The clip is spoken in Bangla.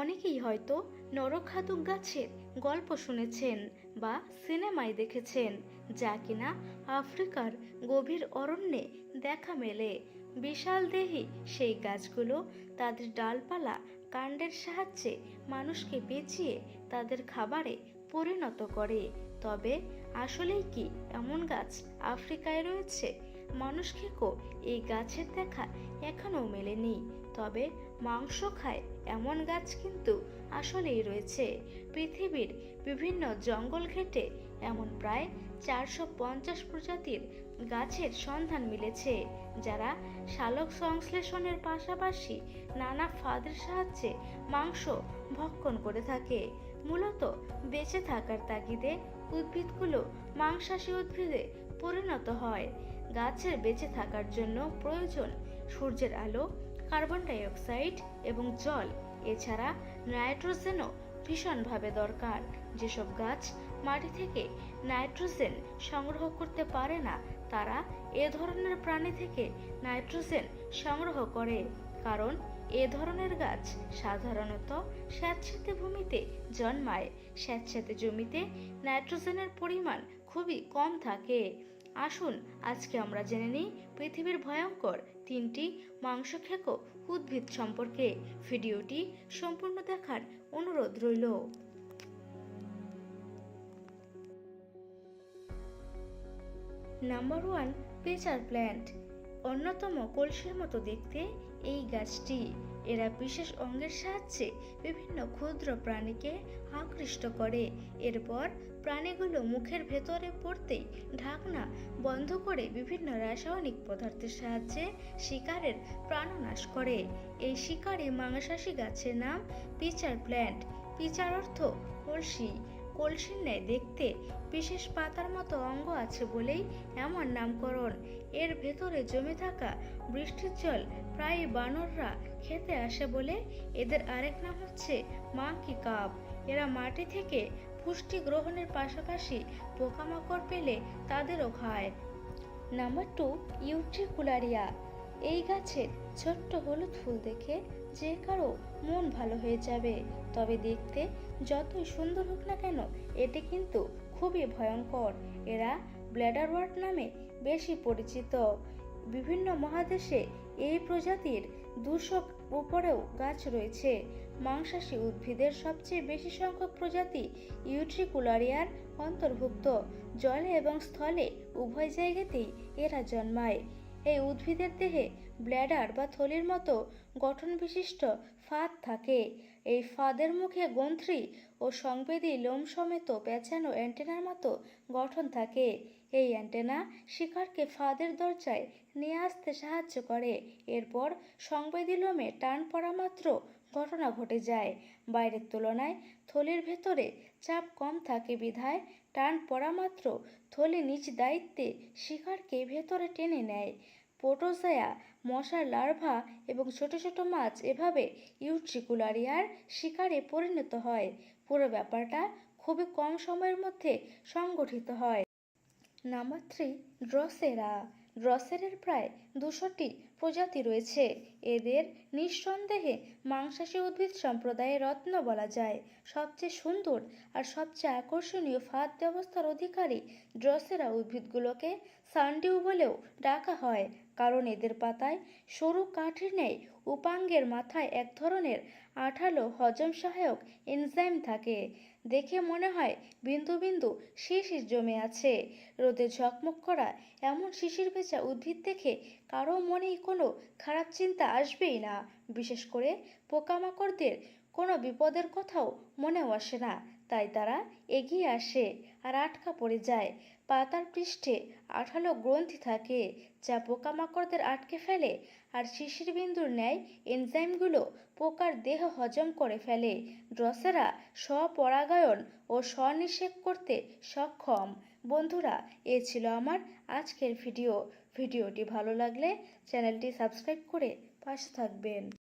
অনেকেই হয়তো নরখাদক গাছের গল্প শুনেছেন বা সিনেমায় দেখেছেন, যা কিনা আফ্রিকার গভীর অরণ্যে দেখা মেলে। বিশাল দেহি সেই গাছগুলো তাদের ডালপালা কাণ্ডের সাহায্যে মানুষকে পেঁচিয়ে তাদের খাবারে পরিণত করে। তবে আসলেই কি এমন গাছ আফ্রিকায় রয়েছে? মানুষ খেকো এই গাছের দেখা এখনও মেলেনি। তবে মাংস খায় এমন গাছ কিন্তু আসলেই রয়েছে। পৃথিবীর বিভিন্ন জঙ্গল ঘেটে এমন প্রায় চারশো পঞ্চাশ প্রজাতির গাছের সন্ধান মিলেছে, যারা শালক সংশ্লেষণের পাশাপাশি নানা ফাঁদের সাহায্যে মাংস ভক্ষণ করে থাকে। মূলত বেঁচে থাকার তাগিদে উদ্ভিদগুলো মাংসাশী উদ্ভিদে পরিণত হয়। গাছের বেঁচে থাকার জন্য প্রয়োজন সূর্যের আলো কার্বন ডাই অক্সাইড এবং জল। এছাড়া নাইট্রোজেনও ভীষণভাবে দরকার। যেসব গাছ মাটি থেকে নাইট্রোজেন সংগ্রহ করতে পারে না, তারা এ ধরনের প্রাণী থেকে নাইট্রোজেন সংগ্রহ করে। কারণ এ ধরনের গাছ সাধারণত স্যাঁতস্যাঁতে ভূমিতে জন্মায়। স্যাঁতস্যাঁতে জমিতে নাইট্রোজেনের পরিমাণ খুবই কম থাকে। আসুন, আজকে আমরা জেনে নিই পৃথিবীর ভয়ঙ্কর তিনটি মাংসখেকো উদ্ভিদ সম্পর্কে। ভিডিওটি সম্পূর্ণ দেখার অনুরোধ রইল। Number one pitcher plant. অন্যতম কলসির মতো দেখতে এই গাছটি। এরা বিশেষ অঙ্গের সাহায্যে বিভিন্ন ক্ষুদ্র প্রাণীকে আকৃষ্ট করে। এরপর প্রাণীগুলো মুখের ভেতরে পড়তেই ঢাকনা বন্ধ করে বিভিন্ন রাসায়নিক পদার্থের সাহায্যে শিকারের প্রাণনাশ করে। এই শিকারে মাংসাশী গাছের নাম পিচার প্ল্যান্ট। পিচার অর্থ কলসি। কলসির ন্যায় দেখতে বিশেষ পাতার মতো অঙ্গ আছে বলেই এমন নামকরণ। এর ভেতরে জমে থাকা বৃষ্টির জল প্রায় বানররা খেতে আসে বলে এদের আরেক নাম হচ্ছে মাংকি কাপ। এরা মাটি থেকে পুষ্টি গ্রহণের পাশাপাশি পোকামাকড় পেলে তাদেরও খায়। নাম্বার টু ইউট্রিকুলারিয়া এই গাছের ছোট্ট হলুদ ফুল দেখে যে কারও মন ভালো হয়ে যাবে, তবে দেখতে যতই সুন্দর হোক না কেন, এটি কিন্তু খুবই ভয়ঙ্কর। এরা ব্ল্যাডার ওয়ার্ড নামে বেশি পরিচিত। বিভিন্ন মহাদেশে এই প্রজাতির দুশো উপরেও গাছ রয়েছে। মাংসাশী উদ্ভিদের সবচেয়ে বেশি সংখ্যক প্রজাতি ইউট্রিকুলারিয়ার অন্তর্ভুক্ত। জলে এবং স্থলে উভয় জায়গাতেই এরা জন্মায়। এই উদ্ভিদের দেহে ব্ল্যাডার বা থলির মতো গঠন বিশিষ্ট ফাঁদ থাকে। এই ফাঁদের মুখে গ্রন্থি ও সংবেদী লোম সমেত পেঁচানো অ্যান্টেনার মতো গঠন থাকে। এই অ্যান্টেনা শিকারকে ফাঁদের দরজায় নিয়ে আসতে সাহায্য করে। এরপর সংবেদী লোমে টান পড়া মাত্র ঘটনা ঘটে যায়। বাইরের তুলনায় থলির ভেতরে চাপ কম থাকে বিধায় টান পড়া মাত্র থলি নিজ দায়িত্বে শিকারকে ভেতরে টেনে নেয়। পোটোজায়া মশার লার্ভা এবং ছোট ছোট মাছ এভাবে ইউট্রিকুলারিয়ার শিকারে পরিণত হয়। পুরো ব্যাপারটা খুবই কম সময়ের মধ্যে সংগঠিত হয়। Number three, ড্রসেরা। ড্রসেরের প্রায় দুশোটি প্রজাতি রয়েছে। এদের নিঃসন্দেহে মাংসাশী উদ্ভিদ সম্প্রদায়ের রত্ন বলা যায়। সবচেয়ে সুন্দর আর সবচেয়ে আকর্ষণীয় ফাঁদ ব্যবস্থার অধিকারী ড্রসেরা উদ্ভিদগুলোকে সানডিউ বলেও ডাকা হয়, কারণ এদের পাতায় সরু কাঠের ন্যায় উপাঙ্গের মাথায় এক ধরনের আঠালো হজম সহায়ক এনজাইম থাকে। দেখে মনে হয় বিন্দু বিন্দু শিশির জমে আছে। রোদে ঝকমক করা এমন শিশির বেচা উদ্ভিদ দেখে কারও মনেই কোনো খারাপ চিন্তা আসবেই না। বিশেষ করে পোকামাকড়দের কোনো বিপদের কথাও মনেও আসে না। তাই তারা এগিয়ে আসে আর আটকা পড়ে যায়। পাতার পৃষ্ঠে আঠালো গ্রন্থি থাকে যা পোকামাকড়দের আটকে ফেলে আর শিশির বিন্দুর ন্যায় এনজাইমগুলো পোকার দেহ হজম করে ফেলে। ড্রসেরা স্বপরাগায়ন ও স্বনিষেক করতে সক্ষম। বন্ধুরা, এ ছিল আমার আজকের ভিডিও। ভিডিওটি ভালো লাগলে চ্যানেলটি সাবস্ক্রাইব করে পাশে থাকবেন।